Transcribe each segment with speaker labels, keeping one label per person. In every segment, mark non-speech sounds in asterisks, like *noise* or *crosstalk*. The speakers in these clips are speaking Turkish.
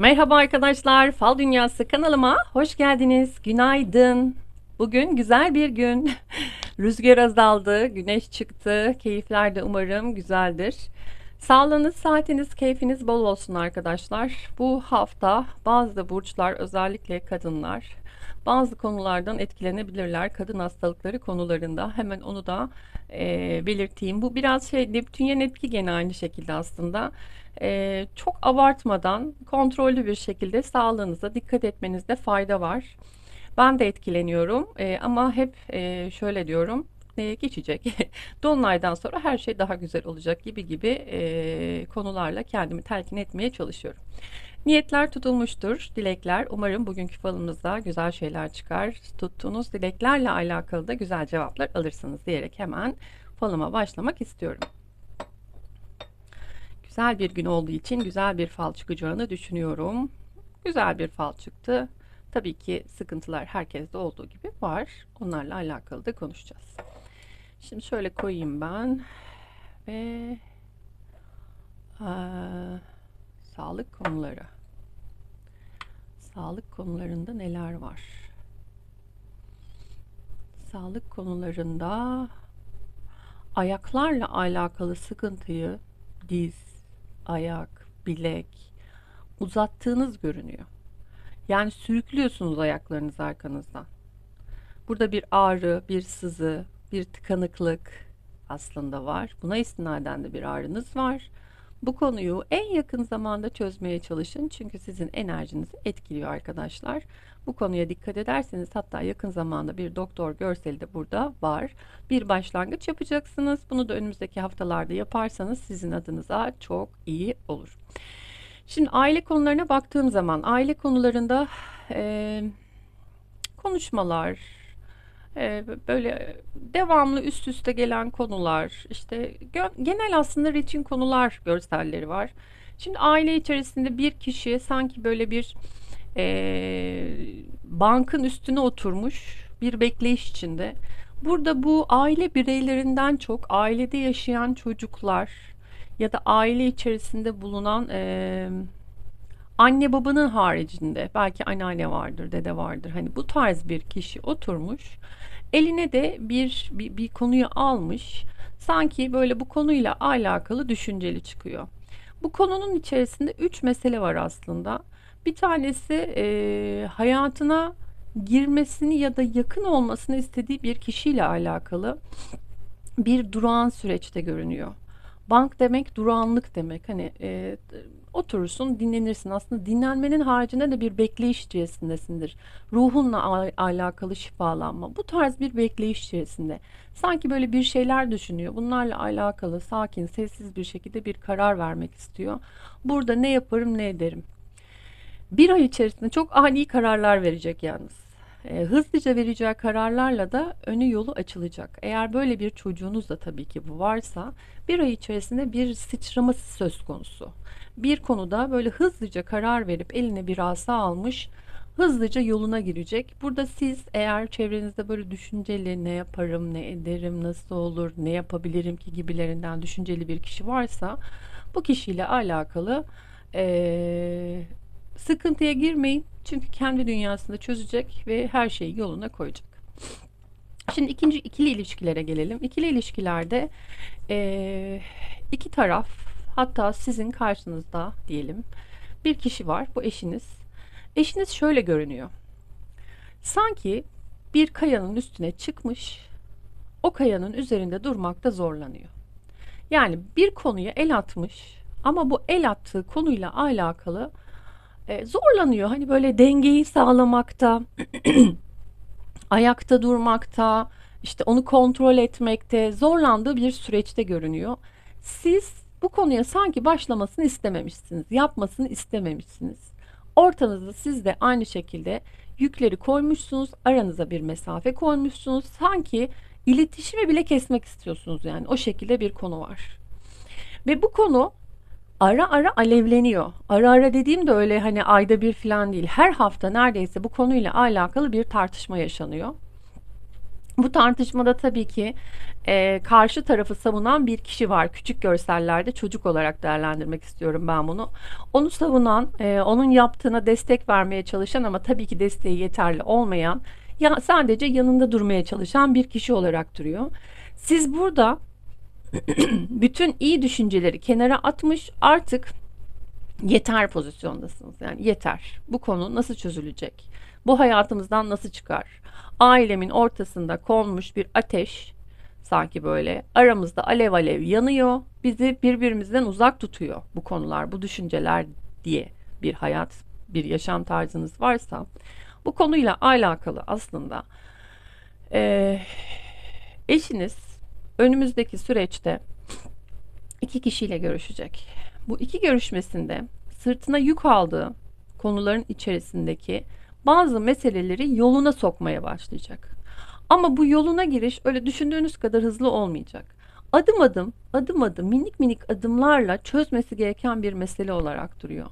Speaker 1: Merhaba arkadaşlar, Fal Dünyası kanalıma hoş geldiniz. Günaydın. Bugün güzel bir gün. *laughs* Rüzgar azaldı, güneş çıktı. Keyifler de umarım güzeldir. Sağlığınız, saatiniz, keyfiniz bol olsun arkadaşlar. Bu hafta bazı burçlar, özellikle kadınlar, bazı konulardan etkilenebilirler. Kadın hastalıkları konularında. Hemen onu da e, belirteyim. Bu biraz şey Neptünyen etki gene aynı şekilde aslında. E, çok abartmadan kontrollü bir şekilde sağlığınıza dikkat etmenizde fayda var. Ben de etkileniyorum e, ama hep e, şöyle diyorum e, geçecek. *laughs* Dolunaydan sonra her şey daha güzel olacak gibi gibi e, konularla kendimi telkin etmeye çalışıyorum. Niyetler tutulmuştur, dilekler. Umarım bugünkü falımızda güzel şeyler çıkar. Tuttuğunuz dileklerle alakalı da güzel cevaplar alırsınız diyerek hemen falıma başlamak istiyorum. Güzel bir gün olduğu için güzel bir fal çıkacağını düşünüyorum. Güzel bir fal çıktı. Tabii ki sıkıntılar herkeste olduğu gibi var. Onlarla alakalı da konuşacağız. Şimdi şöyle koyayım ben ve aa, sağlık konuları. Sağlık konularında neler var? Sağlık konularında ayaklarla alakalı sıkıntıyı diz, ayak, bilek uzattığınız görünüyor. Yani sürüklüyorsunuz ayaklarınızı arkanızdan. Burada bir ağrı, bir sızı, bir tıkanıklık aslında var. Buna istinaden de bir ağrınız var. Bu konuyu en yakın zamanda çözmeye çalışın. Çünkü sizin enerjinizi etkiliyor arkadaşlar. Bu konuya dikkat ederseniz hatta yakın zamanda bir doktor görseli de burada var. Bir başlangıç yapacaksınız. Bunu da önümüzdeki haftalarda yaparsanız sizin adınıza çok iyi olur. Şimdi aile konularına baktığım zaman aile konularında e, konuşmalar, e, böyle devamlı üst üste gelen konular, işte genel aslında ritim konular görselleri var. Şimdi aile içerisinde bir kişi sanki böyle bir e, bankın üstüne oturmuş bir bekleyiş içinde. Burada bu aile bireylerinden çok ailede yaşayan çocuklar ya da aile içerisinde bulunan e, anne babanın haricinde belki anneanne vardır, dede vardır. Hani bu tarz bir kişi oturmuş. Eline de bir, bir, bir konuyu almış. Sanki böyle bu konuyla alakalı düşünceli çıkıyor. Bu konunun içerisinde üç mesele var aslında. Bir tanesi e, hayatına girmesini ya da yakın olmasını istediği bir kişiyle alakalı bir durağan süreçte görünüyor. Bank demek durağanlık demek. Hani e, oturursun dinlenirsin. Aslında dinlenmenin haricinde de bir bekleyiş içerisindesindir. Ruhunla al- alakalı şifalanma. Bu tarz bir bekleyiş içerisinde. Sanki böyle bir şeyler düşünüyor. Bunlarla alakalı sakin, sessiz bir şekilde bir karar vermek istiyor. Burada ne yaparım ne ederim. Bir ay içerisinde çok ani kararlar verecek yalnız. E, hızlıca vereceği kararlarla da önü yolu açılacak. Eğer böyle bir çocuğunuz da tabii ki bu varsa bir ay içerisinde bir sıçraması söz konusu. Bir konuda böyle hızlıca karar verip eline bir asa almış hızlıca yoluna girecek. Burada siz eğer çevrenizde böyle düşünceli ne yaparım, ne ederim, nasıl olur, ne yapabilirim ki gibilerinden düşünceli bir kişi varsa bu kişiyle alakalı ee, sıkıntıya girmeyin. Çünkü kendi dünyasında çözecek ve her şeyi yoluna koyacak. Şimdi ikinci ikili ilişkilere gelelim. İkili ilişkilerde e, iki taraf hatta sizin karşınızda diyelim bir kişi var. Bu eşiniz. Eşiniz şöyle görünüyor. Sanki bir kayanın üstüne çıkmış, o kayanın üzerinde durmakta zorlanıyor. Yani bir konuya el atmış ama bu el attığı konuyla alakalı e, zorlanıyor. Hani böyle dengeyi sağlamakta, *clears throat* ayakta durmakta, işte onu kontrol etmekte zorlandığı bir süreçte görünüyor. Siz bu konuya sanki başlamasını istememişsiniz, yapmasını istememişsiniz. Ortanızda siz de aynı şekilde yükleri koymuşsunuz, aranıza bir mesafe koymuşsunuz. Sanki iletişimi bile kesmek istiyorsunuz yani o şekilde bir konu var. Ve bu konu ara ara alevleniyor. Ara ara dediğim de öyle hani ayda bir falan değil. Her hafta neredeyse bu konuyla alakalı bir tartışma yaşanıyor. Bu tartışmada tabii ki e, karşı tarafı savunan bir kişi var. Küçük görsellerde çocuk olarak değerlendirmek istiyorum ben bunu. Onu savunan, e, onun yaptığına destek vermeye çalışan ama tabii ki desteği yeterli olmayan, ya sadece yanında durmaya çalışan bir kişi olarak duruyor. Siz burada *clears throat* bütün iyi düşünceleri kenara atmış artık yeter pozisyondasınız. Yani yeter. Bu konu nasıl çözülecek? Bu hayatımızdan nasıl çıkar? Ailemin ortasında konmuş bir ateş sanki böyle aramızda alev alev yanıyor. Bizi birbirimizden uzak tutuyor bu konular, bu düşünceler diye bir hayat, bir yaşam tarzınız varsa bu konuyla alakalı aslında e, eşiniz önümüzdeki süreçte iki kişiyle görüşecek. Bu iki görüşmesinde sırtına yük aldığı konuların içerisindeki bazı meseleleri yoluna sokmaya başlayacak. Ama bu yoluna giriş öyle düşündüğünüz kadar hızlı olmayacak. Adım adım, adım adım, minik minik adımlarla çözmesi gereken bir mesele olarak duruyor.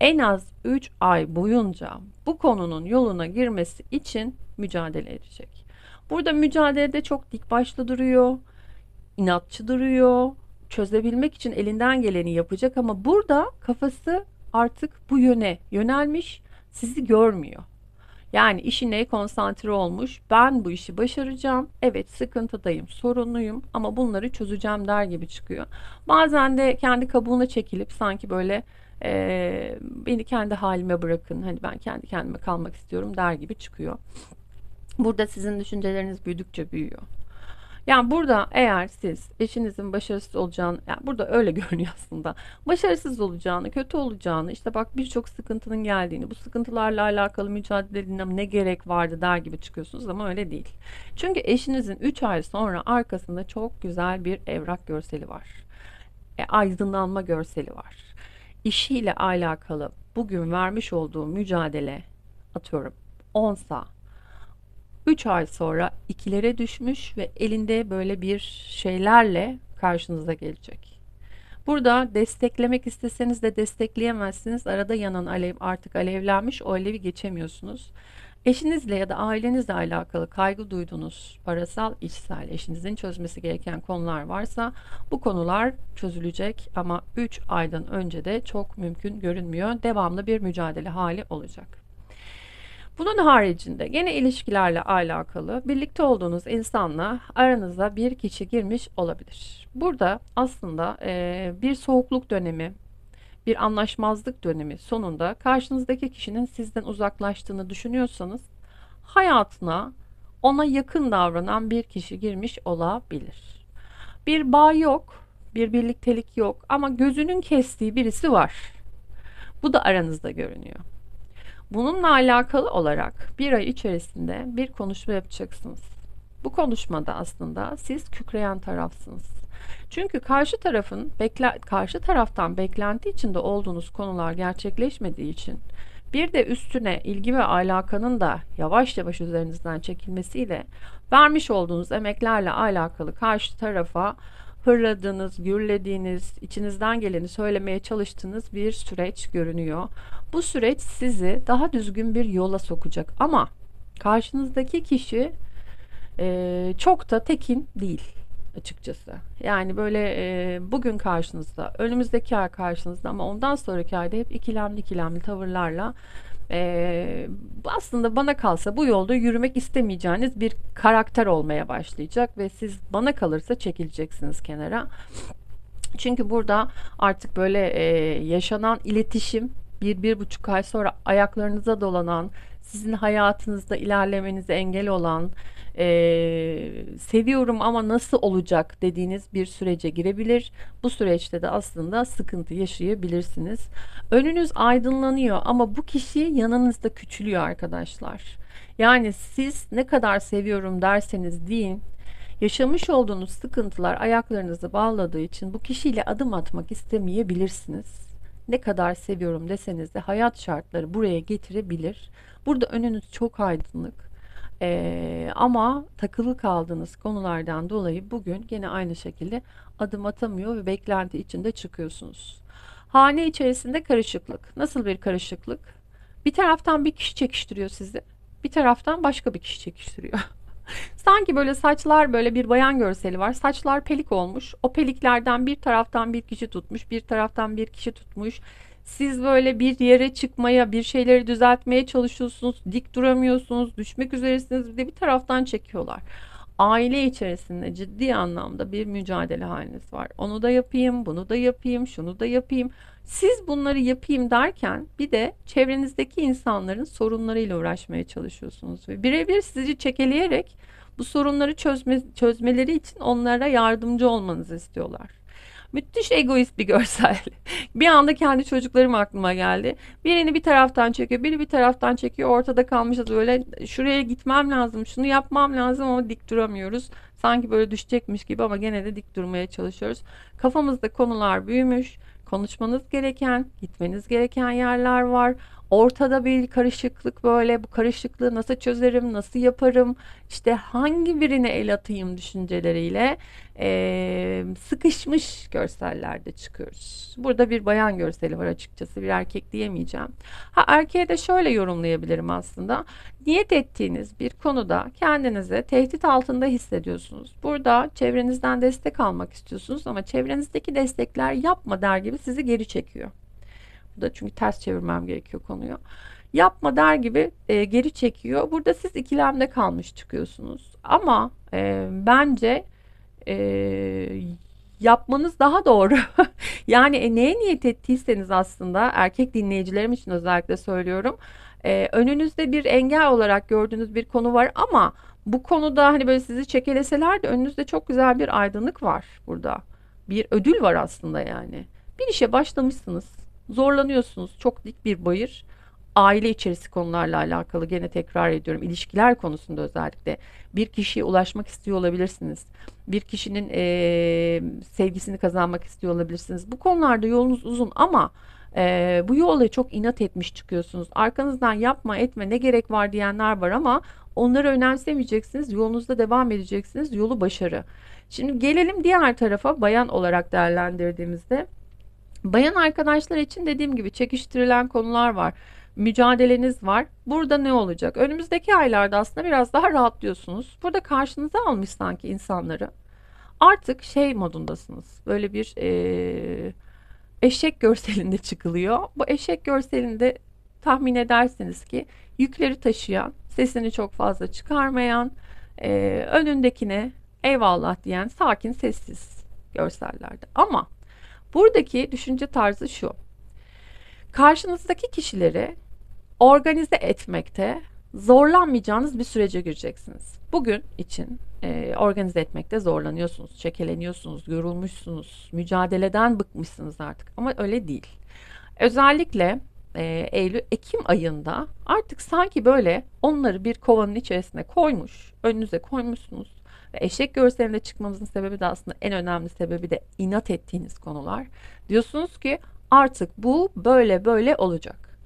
Speaker 1: En az 3 ay boyunca bu konunun yoluna girmesi için mücadele edecek. Burada mücadelede çok dik başlı duruyor, inatçı duruyor, çözebilmek için elinden geleni yapacak ama burada kafası artık bu yöne yönelmiş, sizi görmüyor. Yani işine konsantre olmuş. Ben bu işi başaracağım. Evet sıkıntıdayım, sorunluyum ama bunları çözeceğim der gibi çıkıyor. Bazen de kendi kabuğuna çekilip sanki böyle e, beni kendi halime bırakın. Hani ben kendi kendime kalmak istiyorum der gibi çıkıyor. Burada sizin düşünceleriniz büyüdükçe büyüyor. Yani burada eğer siz eşinizin başarısız olacağını, yani burada öyle *laughs* görünüyor aslında. Başarısız olacağını, kötü olacağını, işte bak birçok sıkıntının geldiğini, bu sıkıntılarla alakalı mücadele edilmem ne gerek vardı der gibi çıkıyorsunuz ama öyle değil. Çünkü eşinizin 3 ay sonra arkasında çok güzel bir evrak görseli var. E, aydınlanma görseli var. İşiyle alakalı bugün vermiş olduğu mücadele atıyorum 10 sa 3 ay sonra ikilere düşmüş ve elinde böyle bir şeylerle karşınıza gelecek. Burada desteklemek isteseniz de destekleyemezsiniz. Arada yanan alev artık alevlenmiş. O alevi geçemiyorsunuz. Eşinizle ya da ailenizle alakalı kaygı duyduğunuz parasal, içsel, eşinizin çözmesi gereken konular varsa bu konular çözülecek ama 3 aydan önce de çok mümkün görünmüyor. Devamlı bir mücadele hali olacak. Bunun haricinde gene ilişkilerle alakalı birlikte olduğunuz insanla aranıza bir kişi girmiş olabilir. Burada aslında e, bir soğukluk dönemi, bir anlaşmazlık dönemi sonunda karşınızdaki kişinin sizden uzaklaştığını düşünüyorsanız hayatına ona yakın davranan bir kişi girmiş olabilir. Bir bağ yok, bir birliktelik yok ama gözünün kestiği birisi var. Bu da aranızda görünüyor. Bununla alakalı olarak bir ay içerisinde bir konuşma yapacaksınız. Bu konuşmada aslında siz kükreyen tarafsınız. Çünkü karşı tarafın bekle, karşı taraftan beklenti içinde olduğunuz konular gerçekleşmediği için bir de üstüne ilgi ve alakanın da yavaş yavaş üzerinizden çekilmesiyle vermiş olduğunuz emeklerle alakalı karşı tarafa hırladığınız, gürlediğiniz, içinizden geleni söylemeye çalıştığınız bir süreç görünüyor. Bu süreç sizi daha düzgün bir yola sokacak ama karşınızdaki kişi e, çok da tekin değil açıkçası. Yani böyle e, bugün karşınızda, önümüzdeki ay karşınızda ama ondan sonraki ayda hep ikilemli ikilemli tavırlarla e, aslında bana kalsa bu yolda yürümek istemeyeceğiniz bir karakter olmaya başlayacak ve siz bana kalırsa çekileceksiniz kenara. Çünkü burada artık böyle e, yaşanan iletişim bir, bir buçuk ay sonra ayaklarınıza dolanan, sizin hayatınızda ilerlemenize engel olan, e, seviyorum ama nasıl olacak dediğiniz bir sürece girebilir. Bu süreçte de aslında sıkıntı yaşayabilirsiniz. Önünüz aydınlanıyor ama bu kişi yanınızda küçülüyor arkadaşlar. Yani siz ne kadar seviyorum derseniz deyin, yaşamış olduğunuz sıkıntılar ayaklarınızı bağladığı için bu kişiyle adım atmak istemeyebilirsiniz. Ne kadar seviyorum deseniz de hayat şartları buraya getirebilir. Burada önünüz çok aydınlık. Ee, ama takılı kaldığınız konulardan dolayı bugün gene aynı şekilde adım atamıyor ve beklenti içinde çıkıyorsunuz. Hane içerisinde karışıklık. Nasıl bir karışıklık? Bir taraftan bir kişi çekiştiriyor sizi. Bir taraftan başka bir kişi çekiştiriyor. *laughs* *laughs* Sanki böyle saçlar böyle bir bayan görseli var. Saçlar pelik olmuş. O peliklerden bir taraftan bir kişi tutmuş, bir taraftan bir kişi tutmuş. Siz böyle bir yere çıkmaya, bir şeyleri düzeltmeye çalışıyorsunuz. Dik duramıyorsunuz, düşmek üzeresiniz. Bir de bir taraftan çekiyorlar. Aile içerisinde ciddi anlamda bir mücadele haliniz var. Onu da yapayım, bunu da yapayım, şunu da yapayım. Siz bunları yapayım derken bir de çevrenizdeki insanların sorunlarıyla uğraşmaya çalışıyorsunuz ve birebir sizi çekeleyerek bu sorunları çözme, çözmeleri için onlara yardımcı olmanızı istiyorlar. Müthiş egoist bir *laughs* görsel. bir anda kendi çocuklarım aklıma geldi. Birini bir taraftan çekiyor, biri bir taraftan çekiyor. Ortada kalmışız böyle şuraya gitmem lazım, şunu yapmam lazım ama dik duramıyoruz. Sanki böyle düşecekmiş gibi ama gene de dik durmaya çalışıyoruz. Kafamızda konular büyümüş konuşmanız gereken, gitmeniz gereken yerler var. Ortada bir karışıklık böyle bu karışıklığı nasıl çözerim, nasıl yaparım, işte hangi birine el atayım düşünceleriyle e, sıkışmış görsellerde çıkıyoruz. Burada bir bayan görseli var açıkçası bir erkek diyemeyeceğim. Ha erkeğe de şöyle yorumlayabilirim aslında. Niyet ettiğiniz bir konuda kendinizi tehdit altında hissediyorsunuz. Burada çevrenizden destek almak istiyorsunuz ama çevrenizdeki destekler yapma der gibi sizi geri çekiyor. Burada çünkü ters çevirmem gerekiyor konuyu. Yapma der gibi e, geri çekiyor. Burada siz ikilemde kalmış çıkıyorsunuz. Ama e, bence e, yapmanız daha doğru. *laughs* yani e, neye niyet ettiyseniz aslında erkek dinleyicilerim için özellikle söylüyorum. E, önünüzde bir engel olarak gördüğünüz bir konu var ama bu konuda hani böyle sizi çekeleseler de önünüzde çok güzel bir aydınlık var burada. Bir ödül var aslında yani. Bir işe başlamışsınız. Zorlanıyorsunuz. Çok dik bir bayır aile içerisi konularla alakalı gene tekrar ediyorum ilişkiler konusunda özellikle bir kişiye ulaşmak istiyor olabilirsiniz. Bir kişinin e, sevgisini kazanmak istiyor olabilirsiniz. Bu konularda yolunuz uzun ama e, bu yolla çok inat etmiş çıkıyorsunuz. Arkanızdan yapma etme ne gerek var diyenler var ama onları önemsemeyeceksiniz. Yolunuzda devam edeceksiniz. Yolu başarı. Şimdi gelelim diğer tarafa bayan olarak değerlendirdiğimizde. Bayan arkadaşlar için dediğim gibi çekiştirilen konular var mücadeleniz var. Burada ne olacak? Önümüzdeki aylarda aslında biraz daha rahatlıyorsunuz. Burada karşınıza almış sanki insanları. Artık şey modundasınız. Böyle bir e, eşek görselinde *laughs* çıkılıyor. Bu eşek görselinde tahmin edersiniz ki yükleri taşıyan, sesini çok fazla çıkarmayan, e, önündekine eyvallah diyen sakin sessiz görsellerde. Ama buradaki düşünce tarzı şu. Karşınızdaki kişileri organize etmekte zorlanmayacağınız bir sürece gireceksiniz. Bugün için e, organize etmekte zorlanıyorsunuz, çekeleniyorsunuz, yorulmuşsunuz, mücadeleden bıkmışsınız artık ama öyle değil. Özellikle e, Eylül, Ekim ayında artık sanki böyle onları bir kovanın içerisine koymuş, önünüze koymuşsunuz. Ve eşek görselinde çıkmanızın sebebi de aslında en önemli sebebi de inat ettiğiniz konular. Diyorsunuz ki artık bu böyle böyle olacak.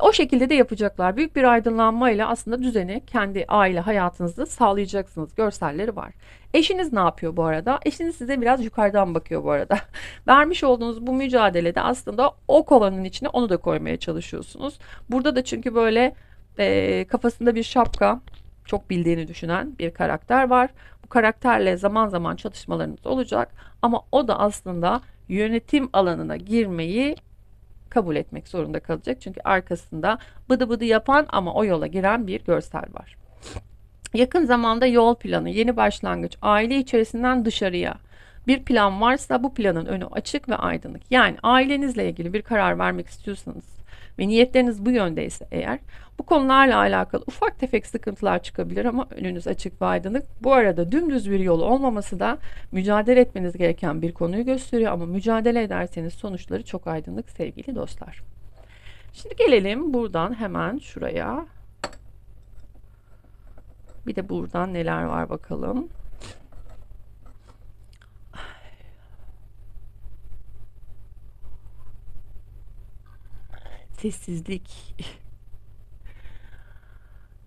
Speaker 1: O şekilde de yapacaklar. Büyük bir aydınlanmayla aslında düzeni kendi aile hayatınızda sağlayacaksınız. Görselleri var. Eşiniz ne yapıyor bu arada? Eşiniz size biraz yukarıdan bakıyor bu arada. *laughs* Vermiş olduğunuz bu mücadelede aslında o kovanın içine onu da koymaya çalışıyorsunuz. Burada da çünkü böyle e, kafasında bir şapka çok bildiğini düşünen bir karakter var. Bu karakterle zaman zaman çatışmalarınız olacak ama o da aslında yönetim alanına girmeyi kabul etmek zorunda kalacak. Çünkü arkasında bıdı bıdı yapan ama o yola giren bir görsel var. Yakın zamanda yol planı, yeni başlangıç, aile içerisinden dışarıya bir plan varsa bu planın önü açık ve aydınlık. Yani ailenizle ilgili bir karar vermek istiyorsanız ve niyetleriniz bu yöndeyse eğer bu konularla alakalı ufak tefek sıkıntılar çıkabilir ama önünüz açık ve aydınlık. Bu arada dümdüz bir yolu olmaması da mücadele etmeniz gereken bir konuyu gösteriyor ama mücadele ederseniz sonuçları çok aydınlık sevgili dostlar. Şimdi gelelim buradan hemen şuraya. Bir de buradan neler var bakalım. Sessizlik. *laughs*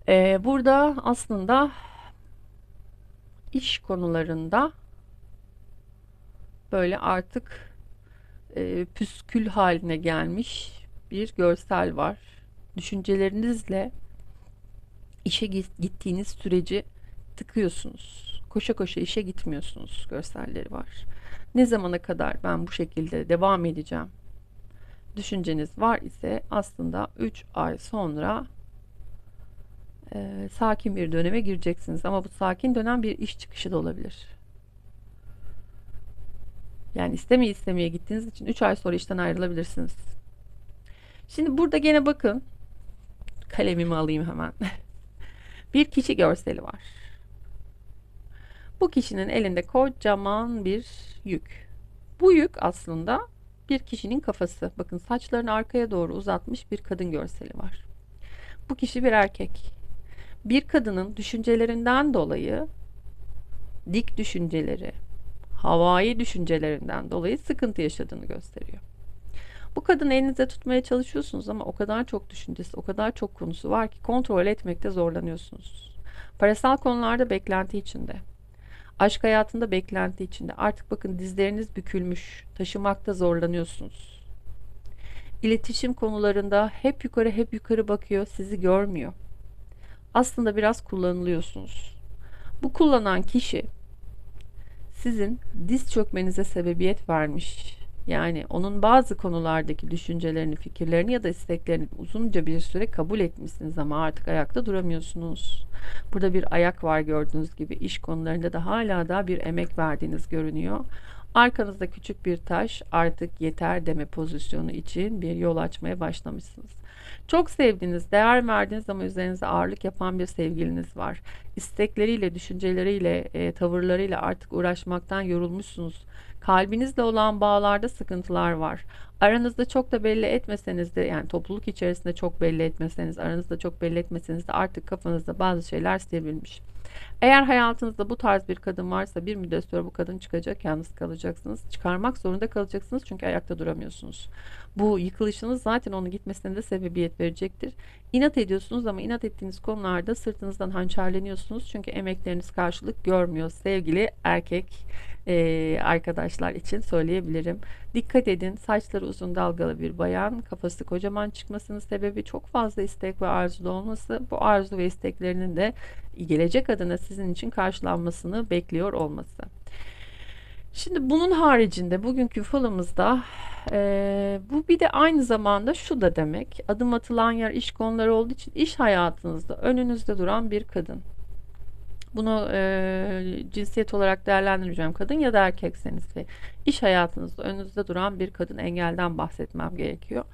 Speaker 1: Ee, burada aslında iş konularında böyle artık e, püskül haline gelmiş bir görsel var. Düşüncelerinizle işe gittiğiniz süreci tıkıyorsunuz. Koşa koşa işe gitmiyorsunuz görselleri var. Ne zamana kadar ben bu şekilde devam edeceğim? Düşünceniz var ise aslında 3 ay sonra e, sakin bir döneme gireceksiniz. Ama bu sakin dönem bir iş çıkışı da olabilir. Yani istemeye istemeye gittiğiniz için 3 ay sonra işten ayrılabilirsiniz. Şimdi burada gene bakın. Kalemimi alayım hemen. *laughs* bir kişi görseli var. Bu kişinin elinde kocaman bir yük. Bu yük aslında bir kişinin kafası. Bakın saçlarını arkaya doğru uzatmış bir kadın görseli var. Bu kişi bir erkek. Bir kadının düşüncelerinden dolayı dik düşünceleri, havai düşüncelerinden dolayı sıkıntı yaşadığını gösteriyor. Bu kadını elinizde tutmaya çalışıyorsunuz ama o kadar çok düşüncesi, o kadar çok konusu var ki kontrol etmekte zorlanıyorsunuz. Parasal konularda beklenti içinde. Aşk hayatında beklenti içinde. Artık bakın dizleriniz bükülmüş. Taşımakta zorlanıyorsunuz. İletişim konularında hep yukarı hep yukarı bakıyor, sizi görmüyor. Aslında biraz kullanılıyorsunuz. Bu kullanan kişi sizin diz çökmenize sebebiyet vermiş. Yani onun bazı konulardaki düşüncelerini, fikirlerini ya da isteklerini uzunca bir süre kabul etmişsiniz ama artık ayakta duramıyorsunuz. Burada bir ayak var gördüğünüz gibi iş konularında da hala da bir emek verdiğiniz görünüyor. Arkanızda küçük bir taş artık yeter deme pozisyonu için bir yol açmaya başlamışsınız. Çok sevdiğiniz, değer verdiğiniz ama üzerinize ağırlık yapan bir sevgiliniz var. İstekleriyle, düşünceleriyle, e, tavırlarıyla artık uğraşmaktan yorulmuşsunuz. Kalbinizle olan bağlarda sıkıntılar var. Aranızda çok da belli etmeseniz de yani topluluk içerisinde çok belli etmeseniz, aranızda çok belli etmeseniz de artık kafanızda bazı şeyler sivrilmiş. Eğer hayatınızda bu tarz bir kadın varsa bir müddet sonra bu kadın çıkacak, yalnız kalacaksınız. Çıkarmak zorunda kalacaksınız çünkü ayakta duramıyorsunuz. Bu yıkılışınız zaten onun gitmesine de sebebiyet verecektir. İnat ediyorsunuz ama inat ettiğiniz konularda sırtınızdan hançerleniyorsunuz çünkü emekleriniz karşılık görmüyor. Sevgili erkek e, arkadaşlar için söyleyebilirim. Dikkat edin saçları uzun dalgalı bir bayan kafası kocaman çıkmasının sebebi çok fazla istek ve arzu olması. Bu arzu ve isteklerinin de gelecek adına sizin için karşılanmasını bekliyor olması. Şimdi bunun haricinde bugünkü falımızda e, bu bir de aynı zamanda şu da demek adım atılan yer iş konuları olduğu için iş hayatınızda önünüzde duran bir kadın. Bunu e, cinsiyet olarak değerlendireceğim kadın ya da erkekseniz de iş hayatınızda önünüzde duran bir kadın engelden bahsetmem gerekiyor.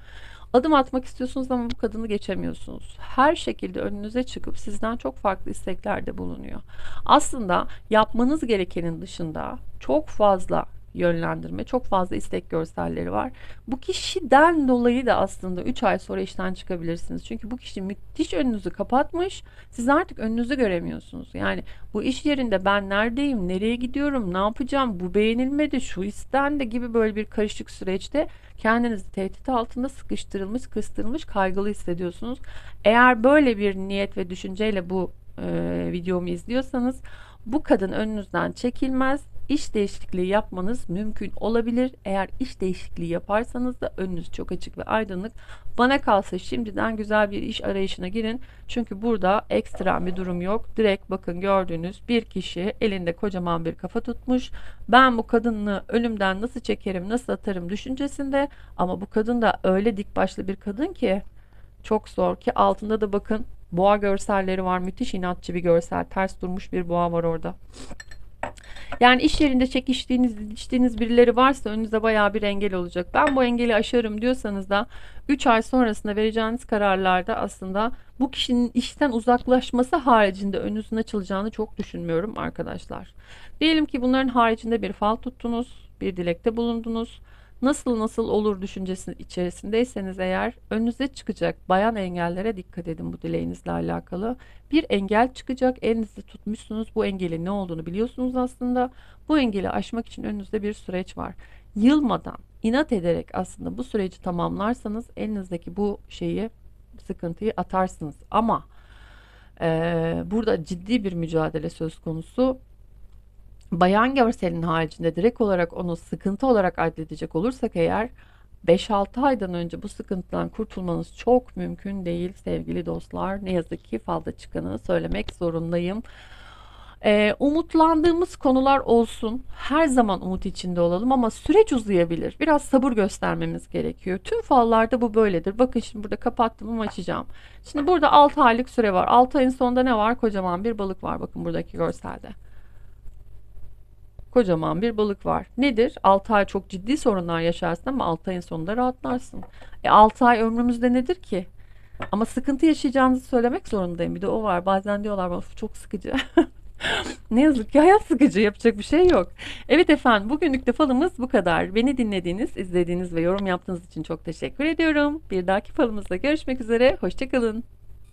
Speaker 1: Adım atmak istiyorsunuz ama bu kadını geçemiyorsunuz. Her şekilde önünüze çıkıp sizden çok farklı isteklerde bulunuyor. Aslında yapmanız gerekenin dışında çok fazla yönlendirme, çok fazla istek görselleri var. Bu kişiden dolayı da aslında 3 ay sonra işten çıkabilirsiniz. Çünkü bu kişi müthiş önünüzü kapatmış. Siz artık önünüzü göremiyorsunuz. Yani bu iş yerinde ben neredeyim, nereye gidiyorum, ne yapacağım, bu beğenilmedi, şu istendi gibi böyle bir karışık süreçte kendinizi tehdit altında sıkıştırılmış, kıstırılmış, kaygılı hissediyorsunuz. Eğer böyle bir niyet ve düşünceyle bu e, videomu izliyorsanız bu kadın önünüzden çekilmez iş değişikliği yapmanız mümkün olabilir. Eğer iş değişikliği yaparsanız da önünüz çok açık ve aydınlık. Bana kalsa şimdiden güzel bir iş arayışına girin. Çünkü burada ekstra bir durum yok. Direkt bakın gördüğünüz bir kişi elinde kocaman bir kafa tutmuş. Ben bu kadını ölümden nasıl çekerim, nasıl atarım düşüncesinde. Ama bu kadın da öyle dik başlı bir kadın ki çok zor ki altında da bakın boğa görselleri var. Müthiş inatçı bir görsel. Ters durmuş bir boğa var orada. Yani iş yerinde çekiştiğiniz, didiştiğiniz birileri varsa önünüze bayağı bir engel olacak. Ben bu engeli aşarım diyorsanız da 3 ay sonrasında vereceğiniz kararlarda aslında bu kişinin işten uzaklaşması haricinde önünüzün açılacağını çok düşünmüyorum arkadaşlar. Diyelim ki bunların haricinde bir fal tuttunuz, bir dilekte bulundunuz nasıl nasıl olur düşüncesi içerisindeyseniz eğer önünüze çıkacak bayan engellere dikkat edin bu dileğinizle alakalı. Bir engel çıkacak elinizde tutmuşsunuz bu engelin ne olduğunu biliyorsunuz aslında. Bu engeli aşmak için önünüzde bir süreç var. Yılmadan inat ederek aslında bu süreci tamamlarsanız elinizdeki bu şeyi sıkıntıyı atarsınız. Ama e, burada ciddi bir mücadele söz konusu bayan görselin haricinde direkt olarak onu sıkıntı olarak addedecek olursak eğer 5-6 aydan önce bu sıkıntıdan kurtulmanız çok mümkün değil sevgili dostlar. Ne yazık ki falda çıkanı söylemek zorundayım. Ee, umutlandığımız konular olsun. Her zaman umut içinde olalım ama süreç uzayabilir. Biraz sabır göstermemiz gerekiyor. Tüm fallarda bu böyledir. Bakın şimdi burada kapattım ama açacağım. Şimdi burada 6 aylık süre var. 6 ayın sonunda ne var? Kocaman bir balık var. Bakın buradaki görselde. Kocaman bir balık var. Nedir? 6 ay çok ciddi sorunlar yaşarsın ama 6 ayın sonunda rahatlarsın. E 6 ay ömrümüzde nedir ki? Ama sıkıntı yaşayacağınızı söylemek zorundayım. Bir de o var. Bazen diyorlar bana "Of, çok sıkıcı. *laughs* Ne yazık ki hayat sıkıcı. Yapacak bir şey yok. Evet efendim bugünlük de falımız bu kadar. Beni dinlediğiniz, izlediğiniz ve yorum yaptığınız için çok teşekkür ediyorum. Bir dahaki falımızda görüşmek üzere. Hoşçakalın.